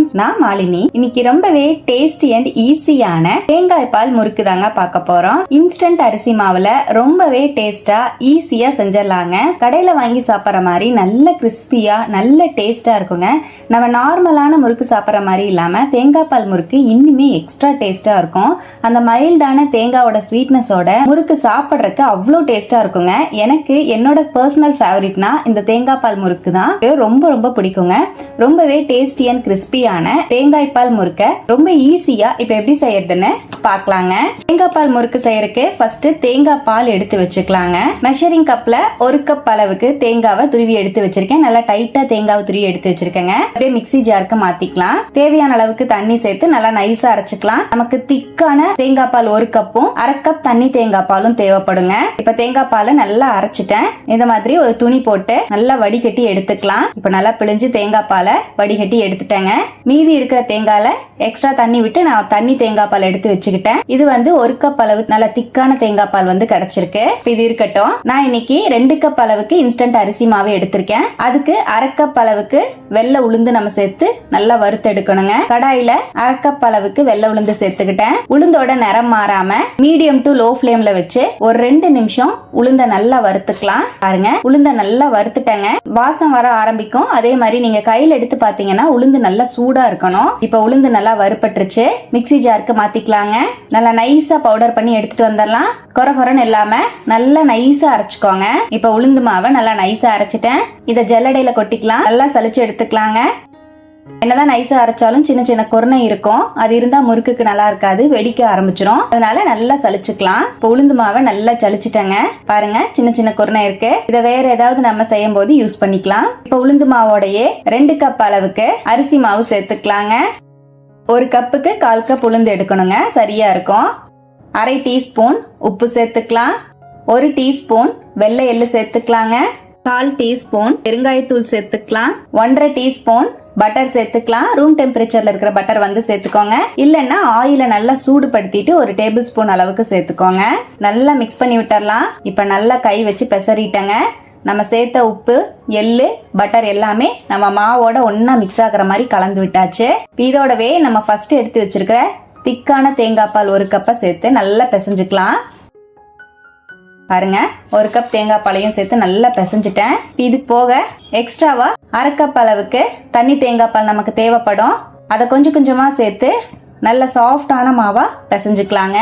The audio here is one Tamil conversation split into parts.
ஃப்ரெண்ட்ஸ் நான் மாலினி. இன்னைக்கு ரொம்பவே டேஸ்டி அண்ட் ஈஸியான தேங்காய் பால் முறுக்கு தாங்க பார்க்க போறோம். இன்ஸ்டன்ட் அரிசி மாவுல ரொம்பவே டேஸ்டா ஈஸியா செஞ்சிடலாங்க. கடையில வாங்கி சாப்பிட்ற மாதிரி நல்ல கிறிஸ்பியா நல்ல டேஸ்டா இருக்குங்க. நம்ம நார்மலான முறுக்கு சாப்பிட்ற மாதிரி இல்லாம தேங்காய் பால் முறுக்கு இன்னுமே எக்ஸ்ட்ரா டேஸ்டா இருக்கும். அந்த மைல்டான தேங்காவோட ஸ்வீட்னஸோட முறுக்கு சாப்பிட்றதுக்கு அவ்வளோ டேஸ்டா இருக்குங்க. எனக்கு என்னோட பர்சனல் ஃபேவரட்னா இந்த தேங்காய் பால் முறுக்கு தான் ரொம்ப ரொம்ப பிடிக்குங்க. ரொம்பவே டேஸ்டி அண்ட் கிறிஸ்பியான தேங்காய் பால் முறுக்க ரொம்ப ஈஸியா இப்போ எப்படி செய்யறதுன்னு பார்க்கலாங்க. தேங்காய் பால் முறுக்கு செய்யறதுக்கு ஃபர்ஸ்ட் தேங்காய் பால் எடுத்து வச்சுக்கலாங்க. மெஷரிங் கப்ல ஒரு கப் அளவுக்கு தேங்காவை துருவி எடுத்து வச்சிருக்கேன். நல்லா டைட்டா தேங்காவை துருவி எடுத்து வச்சிருக்கேங்க. அப்படியே மிக்ஸி ஜாருக்கு மாத்திக்கலாம். தேவையான அளவுக்கு தண்ணி சேர்த்து நல்லா நைஸா அரைச்சுக்கலாம். நமக்கு திக்கான தேங்காய் பால் ஒரு கப்பும் அரை கப் தண்ணி தேங்காய் பாலும் தேவைப்படுங்க. இப்ப தேங்காய் பாலை நல்லா அரைச்சிட்டேன். இந்த மாதிரி ஒரு துணி போட்டு நல்லா வடிகட்டி எடுத்துக்கலாம். இப்ப நல்லா பிழிஞ்சு தேங்காய் பாலை வடிகட்டி எடுத்துட்டேங்க. மீதி இருக்கிற தேங்காயில் எக்ஸ்ட்ரா தண்ணி விட்டு நான் தண்ணி தேங்காய் பால் எடுத்து வச்சுக்கிட்டேன். இது வந்து ஒரு கப் அளவு நல்ல திக்கான தேங்காய் பால் வந்து கிடைச்சிருக்கு. இது இருக்கட்டும். நான் இன்னைக்கு ரெண்டு கப் அளவுக்கு இன்ஸ்டன்ட் அரிசி மாவு எடுத்திருக்கேன். அதுக்கு அரை கப் அளவுக்கு வெள்ளை உளுந்து நம்ம சேர்த்து நல்லா வறுத்து எடுக்கணுங்க. கடாயில அரை கப் அளவுக்கு வெள்ளை உளுந்து சேர்த்துக்கிட்டேன். உளுந்தோட நிறம் மாறாம மீடியம் டு லோ ஃப்ளேம்ல வச்சு ஒரு ரெண்டு நிமிஷம் உளுந்த நல்லா வறுத்துக்கலாம். பாருங்க உளுந்த நல்லா வறுத்துட்டேங்க. வாசம் வர ஆரம்பிக்கும். அதே மாதிரி நீங்க கையில எடுத்து பாத்தீங்கன்னா உளுந்து நல்லா சூடா இருக்கணும். இப்ப உளுந்து நல்லா வறுப்பட்டுருச்சு மிக்ஸி ஜாருக்கு மாத்திக்கலாங்க. நல்லா நைஸா பவுடர் பண்ணி எடுத்துட்டு வந்துடலாம். கொர கொரன்னு இல்லாம நல்லா நைஸா அரைச்சுக்கோங்க. இப்ப உளுந்து மாவை நல்லா நைஸா அரைச்சிட்டேன். இதை ஜல்லடையில கொட்டிக்கலாம். நல்லா சளிச்சு எடுத்துக்கலாங்க. என்னதான் நைஸா அரைச்சாலும் சின்ன சின்ன குருணை இருக்கும். அது இருந்தா முறுக்குக்கு நல்லா இருக்காது. வெடிக்க ஆரம்பிச்சிடும் அதனால நல்லா சலிச்சுக்கலாம் இப்போ உளுந்து மாவை நல்லா சலிச்சிட்டேங்க பாருங்க சின்ன சின்ன குருணை இருக்கு. இதை வேற ஏதாவது நம்ம செய்யும் போது யூஸ் பண்ணிக்கலாம். இப்போ உளுந்து மாவோடையே ரெண்டு கப் அளவுக்கு அரிசி மாவு சேர்த்துக்கலாங்க. ஒரு கப்புக்கு கால் கப் உளுந்து எடுக்கணுங்க. சரியா இருக்கும். அரை டீஸ்பூன் உப்பு சேர்த்துக்கலாம். ஒரு டீஸ்பூன் வெள்ளை எள்ளு சேர்த்துக்கலாங்க. கால் டீஸ்பூன் பெருங்காயத்தூள் சேர்த்துக்கலாம். ஒன்றரை டீஸ்பூன் பட்டர் சேர்த்துக்கலாம். ரூம் டெம்பரேச்சர்ல இருக்கிற பட்டர் வந்து சேர்த்துக்கோங்க. இல்லைன்னா ஆயில நல்லா சூடுபடுத்திட்டு ஒரு டேபிள் ஸ்பூன் அளவுக்கு சேர்த்துக்கோங்க. நல்லா மிக்ஸ் பண்ணி விட்டுறலாம். இப்போ நல்லா கை வச்சு பெசறிட்டங்க. நம்ம சேர்த்த உப்பு எள்ளு பட்டர் எல்லாமே நம்ம மாவோட ஒன்றா மிக்ஸ் ஆகுற மாதிரி கலந்து விட்டாச்சு. இதோடவே நம்ம ஃபர்ஸ்ட் எடுத்து வச்சிருக்கிற திக்கான தேங்காய் பால் ஒரு கப்பை சேர்த்து நல்லா பிசைஞ்சுக்கலாம். பாருங்க ஒரு கப் தேங்காய் பாலையும் சேர்த்து நல்லா பிசைஞ்சிட்டேன். இது போக எக்ஸ்ட்ராவா அரை கப் அளவுக்கு தண்ணி தேங்காய் பால் நமக்கு தேவைப்படும். அதை கொஞ்சம் கொஞ்சமா சேர்த்து நல்ல சாஃப்டான மாவா பிசைஞ்சுக்கலாங்க.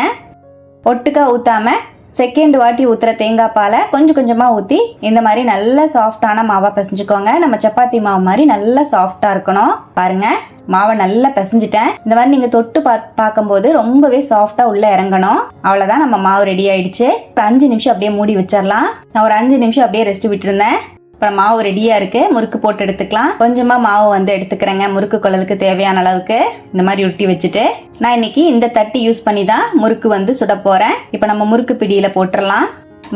ஒட்டுக்கா ஊத்தாம செகண்ட் வாட்டி ஊற்றுற தேங்காய் பாலை கொஞ்சம் கொஞ்சமாக ஊற்றி இந்த மாதிரி நல்ல சாஃப்டான மாவாக பிசைஞ்சுக்கோங்க. நம்ம சப்பாத்தி மாவு மாதிரி நல்லா சாஃப்டாக இருக்கணும். பாருங்க மாவை நல்லா பிசைஞ்சிட்டேன். இந்த மாதிரி நீங்கள் தொட்டு பா பார்க்கும்போது ரொம்பவே சாஃப்டாக உள்ளே இறங்கணும். அவ்வளோதான் நம்ம மாவு ரெடி ஆயிடுச்சு. இப்போ அஞ்சு நிமிஷம் அப்படியே மூடி வச்சிடலாம் நான் ஒரு அஞ்சு நிமிஷம் அப்படியே ரெஸ்ட் விட்டுருந்தேன். இப்போ மாவு ரெடியா இருக்கு. முறுக்கு போட்டு எடுத்துக்கலாம். கொஞ்சமா மாவு வந்து எடுத்துக்கிறேங்க. முறுக்கு குழலுக்கு தேவையான அளவுக்கு இந்த மாதிரி ஒட்டி வச்சுட்டு. நான் இன்னைக்கு இந்த தட்டி யூஸ் பண்ணி தான் முறுக்கு வந்து சுட போறேன். இப்போ நம்ம முறுக்கு பிடியில போட்டுடலாம்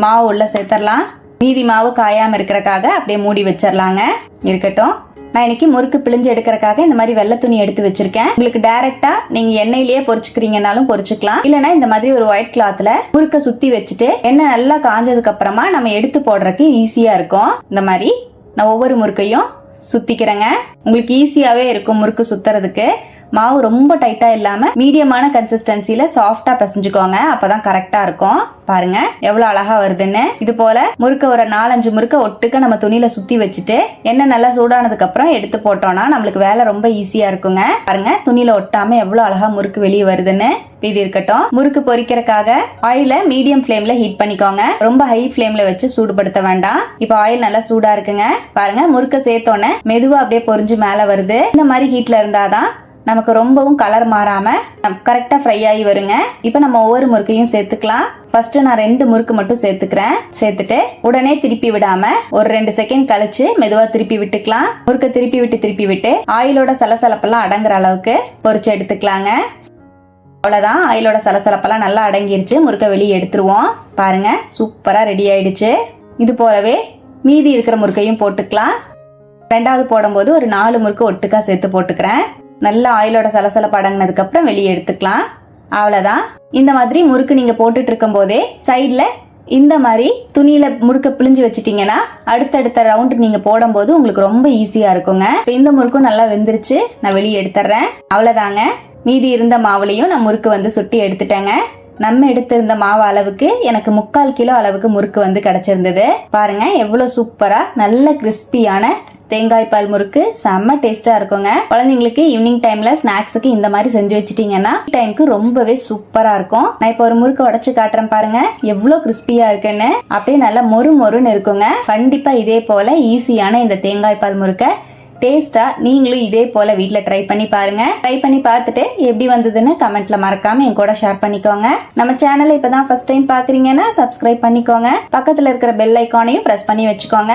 மாவு உள்ள சேர்த்துடலாம் மீதி மாவு காயாம இருக்கிறக்காக அப்படியே மூடி வச்சிடலாங்க இருக்கட்டும். நான் இன்னைக்கு முறுக்கு பிழிஞ்சு எடுக்கிறக்காக இந்த மாதிரி வெள்ளை துணி எடுத்து வச்சிருக்கேன். உங்களுக்கு டைரக்டா நீங்க எண்ணெயிலேயே பொறிச்சுக்கிறீங்கனாலும் பொறிச்சுக்கலாம் இல்லனா இந்த மாதிரி ஒரு ஒயிட் கிளாத்ல முறுக்க சுத்தி வச்சுட்டு எண்ணெய் நல்லா காஞ்சதுக்கு அப்புறமா நம்ம எடுத்து போடுறதுக்கு ஈஸியா இருக்கும். இந்த மாதிரி நான் ஒவ்வொரு முறுக்கையும் சுத்திக்கிறேங்க. உங்களுக்கு ஈஸியாவே இருக்கும் முறுக்கு சுத்துறதுக்கு. மாவு ரொம்ப டைட்டா இல்லாம மீடியமான கன்சிஸ்டன்சில சாஃப்டா பிசைஞ்சுக்கோங்க. அப்பதான் கரெக்டா இருக்கும். பாருங்க எவ்வளவு அழகா வருதுன்னு. இது போல முறுக்க ஒரு நாலஞ்சு முறுக்க ஒட்டுக்க நம்ம துணியில சுத்தி வச்சுட்டு எண்ணெய் நல்லா சூடானதுக்கு அப்புறம் எடுத்து போட்டோம்னா நம்மளுக்கு வேலை ரொம்ப ஈஸியா இருக்குங்க. பாருங்க துணியில ஒட்டாம எவ்வளவு அழகா முறுக்கு வெளியே வருதுன்னு. இது இருக்கட்டும். முறுக்கு பொறிக்கிறதுக்காக ஆயில மீடியம் ஃப்ளேம்ல ஹீட் பண்ணிக்கோங்க. ரொம்ப ஹை ஃப்ளேம்ல வச்சு சூடுபடுத்த வேண்டாம். இப்போ ஆயில் நல்லா சூடா இருக்குங்க. பாருங்க முறுக்க சேர்த்தோன்னே மெதுவா அப்படியே பொரிஞ்சு மேல வருது. இந்த மாதிரி ஹீட்ல இருந்தாதான் நமக்கு ரொம்பவும் கலர் மாறாம கரெக்டா ஃப்ரை ஆகி வருங்க. இப்போ நம்ம ஒவ்வொரு முறுக்கையும் சேர்த்துக்கலாம். ஃபர்ஸ்ட் நான் ரெண்டு முறுக்கு மட்டும் சேர்த்துக்கிறேன். சேர்த்துட்டு உடனே திருப்பி விடாம ஒரு ரெண்டு செகண்ட் கழிச்சு மெதுவா திருப்பி விட்டுக்கலாம். முறுக்க திருப்பி விட்டு திருப்பி விட்டு ஆயிலோட சலசலப்பெல்லாம் அடங்குற அளவுக்கு பொரிச்சு எடுத்துக்கலாங்க. அவ்வளோதான் ஆயிலோட சலசலப்பெல்லாம் நல்லா அடங்கிருச்சு. முறுக்க வெளியே எடுத்துருவோம். பாருங்க சூப்பராக ரெடி ஆயிடுச்சு. இது போலவே மீதி இருக்கிற முறுக்கையும் போட்டுக்கலாம். ரெண்டாவது போடும்போது ஒரு நாலு முறுக்கு ஒட்டுக்கா சேர்த்து போட்டுக்கிறேன். நல்லா ஆயிலோட சலசலப்பு அடங்கினதுக்கப்புறம் வெளியே எடுத்துக்கலாம். அவ்வளோதான் இந்த மாதிரி முறுக்கு நீங்கள் போட்டுட்டு இருக்கும் போதே சைடில் இந்த மாதிரி துணியில முறுக்க பிழிஞ்சு வச்சிட்டிங்கன்னா அடுத்தடுத்த ரவுண்ட் நீங்க போடும்போது உங்களுக்கு ரொம்ப ஈஸியா இருக்குங்க. இந்த முறுக்கும் நல்லா வெந்துருச்சு. நான் வெளியே எடுத்துறேன். அவ்வளவுதாங்க. மீதி இருந்த மாவுலையும் நான் முறுக்கு வந்து சுட்டி எடுத்துட்டேங்க. நம்ம எடுத்திருந்த மாவு அளவுக்கு எனக்கு முக்கால் கிலோ அளவுக்கு முறுக்கு வந்து கிடைச்சிருந்தது. பாருங்க எவ்வளவு சூப்பரா நல்ல கிறிஸ்பியான தேங்காய் பால் முறுக்கு செம்ம டேஸ்டா இருக்குங்க. குழந்தைங்களுக்கு ஈவினிங் டைம்ல ஸ்நாக்ஸுக்கு இந்த மாதிரி செஞ்சு வச்சுட்டீங்கன்னா டைமுக்கு ரொம்பவே சூப்பரா இருக்கும். நான் இப்போ ஒரு முறுக்கு உடச்சு காட்டுறேன் பாருங்க. எவ்வளவு கிறிஸ்பியா இருக்குன்னு. அப்படியே நல்லா மொறு மொறுன்னு இருக்குங்க. கண்டிப்பா இதே போல ஈஸியான இந்த தேங்காய் பால் முறுக்க டேஸ்டா நீங்களும் இதே போல வீட்டில் ட்ரை பண்ணி பாருங்க. ட்ரை பண்ணி பார்த்துட்டு எப்படி வந்ததுன்னு கமெண்ட்ல மறக்காம என் கூட ஷேர் பண்ணிக்கோங்க. நம்ம சேனலை இப்பதான் ஃபர்ஸ்ட் டைம் பாக்குறீங்கன்னா சப்ஸ்கிரைப் பண்ணிக்கோங்க. பக்கத்துல இருக்கிற பெல் ஐக்கானையும் பிரஸ் பண்ணி வச்சுக்கோங்க.